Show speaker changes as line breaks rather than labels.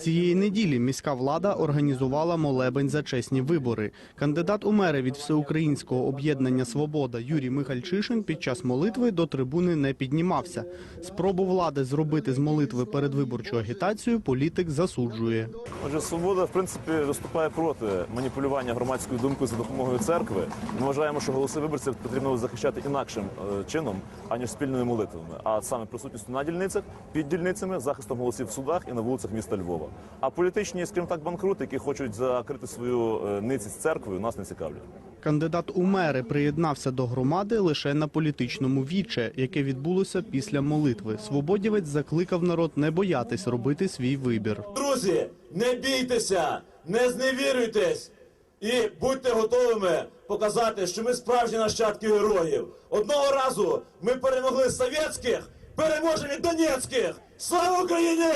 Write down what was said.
Цієї неділі міська влада організувала молебень за чесні вибори. Кандидат у мери від всеукраїнського об'єднання Свобода Юрій Михальчишин під час молитви до трибуни не піднімався. Спробу влади зробити з молитви передвиборчу агітацію політик засуджує.
Отже, свобода в принципі виступає проти маніпулювання громадською думкою за допомогою церкви. Ми вважаємо, що голоси виборців потрібно захищати інакшим е, чином, аніж спільними молитвами, а саме присутністю на дільницях, під дільницями, захистом голосів в судах і на вулицях міста Львова. А політичні, скажімо так, банкрути, які хочуть закрити свою е, ницість церквою, нас не цікавлять.
Кандидат у мери приєднався до громади лише на політичному віче, яке відбулося після молитви. Свободівець закликав народ не боятись робити свій вибір.
Друзі, не бійтеся, не зневірюйтесь і будьте готовими показати, що ми справжні нащадки героїв. Одного разу ми перемогли совєтських, переможемо і донецьких. Слава Україні!